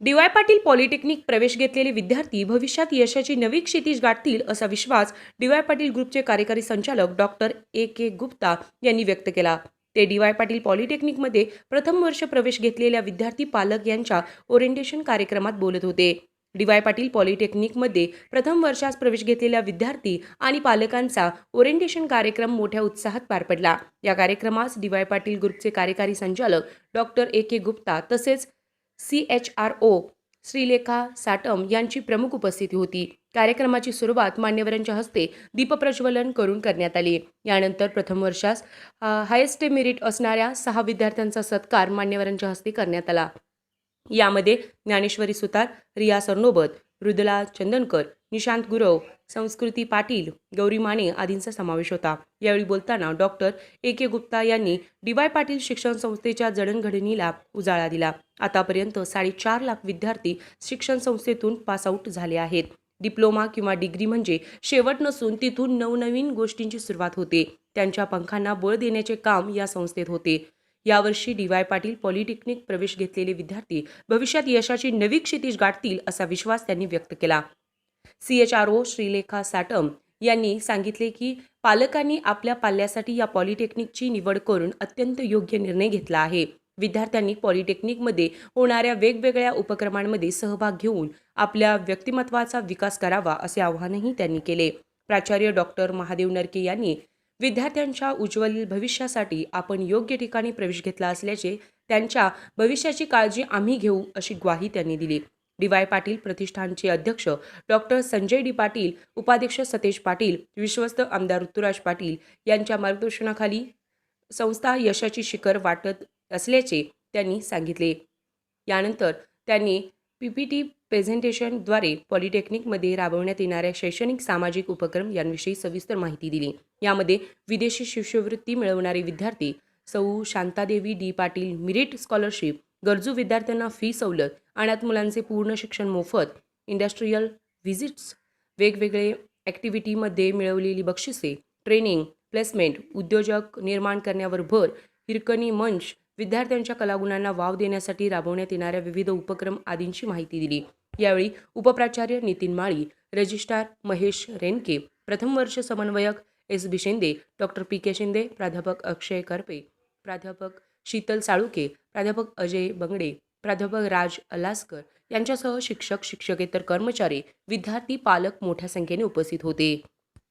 D Y Patil polytechnic प्रवेश घेतलेले विद्यार्थी भविष्यात यशाची नवी क्षितिज गाठतील असा विश्वास डी वाय पाटील ग्रुपचे कार्यकारी संचालक डॉक्टर ए के गुप्ता यांनी व्यक्त केला. ते डी वाय पाटील पॉलिटेक्निकमध्ये प्रथम वर्ष प्रवेश घेतलेल्या विद्यार्थी पालक यांच्या ओरिएंटेशन कार्यक्रमात बोलत होते. डी वाय पाटील पॉलिटेक्निकमध्ये प्रथम वर्षास प्रवेश घेतलेल्या विद्यार्थी आणि पालकांचा ओरिएंटेशन कार्यक्रम मोठ्या उत्साहात पार पडला. या कार्यक्रमास डी वाय पाटील ग्रुपचे कार्यकारी संचालक डॉक्टर ए के गुप्ता तसेच C H R O Shrilekha Satam यांची प्रमुख उपस्थिती होती. कार्यक्रमाची सुरुवात मान्यवरांच्या हस्ते दीपप्रज्वलन करून करण्यात आली. यानंतर प्रथम वर्षास हायेस्ट मेरिट असणाऱ्या सहा विद्यार्थ्यांचा सत्कार मान्यवरांच्या हस्ते करण्यात आला. यामध्ये ज्ञानेश्वरी सुतार रिया सरनोबत मृदला चंदनकर निशांत गुरव संस्कृती पाटील गौरी माने आदींचा समावेश होता. यावेळी बोलताना डॉक्टर ए के गुप्ता यांनी डी वाय पाटील शिक्षण संस्थेच्या जडणघडणीला उजाळा दिला. आतापर्यंत साडेचार लाख विद्यार्थी शिक्षण संस्थेतून पासआउट झाले आहेत. डिप्लोमा किंवा डिग्री म्हणजे शेवट नसून तिथून नवनवीन गोष्टींची सुरुवात होते. त्यांच्या पंखांना बळ देण्याचे काम या संस्थेत होते. यावर्षी डी वाय पाटील पॉलिटेक्निक प्रवेश घेतलेले विद्यार्थी भविष्यात यशाची नवी क्षितिज गाठतील असा विश्वास त्यांनी व्यक्त केला. C H R O Shrilekha Satam यांनी सांगितले की पालकांनी आपल्या पाल्यासाठी या पॉलिटेक्निकची निवड करून अत्यंत योग्य निर्णय घेतला आहे. विद्यार्थ्यांनी पॉलिटेक्निकमध्ये होणाऱ्या वेगवेगळ्या उपक्रमांमध्ये सहभाग घेऊन आपल्या व्यक्तिमत्वाचा विकास करावा असे आवाहनही त्यांनी केले. प्राचार्य डॉक्टर महादेव नरके यांनी विद्यार्थ्यांच्या उज्ज्वल भविष्यासाठी आपण योग्य ठिकाणी प्रवेश घेतला असल्याचे त्यांच्या भविष्याची काळजी आम्ही घेऊ अशी ग्वाही त्यांनी दिली. डी वाय पाटील प्रतिष्ठानचे अध्यक्ष डॉक्टर संजय डी पाटील उपाध्यक्ष सतेज पाटील विश्वस्त आमदार ऋतुराज पाटील यांच्या मार्गदर्शनाखाली संस्था यशाची शिखर वाटत असल्याचे त्यांनी सांगितले. यानंतर त्यांनी पी पी टी प्रेझेंटेशनद्वारे पॉलिटेक्निकमध्ये राबवण्यात येणाऱ्या शैक्षणिक सामाजिक उपक्रम यांविषयी सविस्तर माहिती दिली. यामध्ये विदेशी शिष्यवृत्ती मिळवणारे विद्यार्थी सौ. Shantadevi D. Patil merit scholarship गरजू विद्यार्थ्यांना फी सवलत अनाथ मुलांचे पूर्ण शिक्षण मोफत इंडस्ट्रीयल व्हिजिट्स वेगवेगळे ॲक्टिव्हिटीमध्ये मिळवलेली बक्षिसे ट्रेनिंग प्लेसमेंट उद्योजक निर्माण करण्यावर भर हिरकणी मंच विद्यार्थ्यांच्या कलागुणांना वाव देण्यासाठी राबवण्यात येणाऱ्या विविध उपक्रम आदींची माहिती दिली. यावेळी उपप्राचार्य नितीन माळी रजिस्ट्रार महेश रेनके प्रथम वर्ष समन्वयक S B Shinde doctor P K Shinde प्राध्यापक अक्षय करपे प्राध्यापक शीतल साळुके प्राध्यापक अजय बंगडे प्राध्यापक राज अलास्कर यांच्यासह शिक्षक शिक्षकेतर कर्मचारी विद्यार्थी पालक मोठ्या संख्येने उपस्थित होते.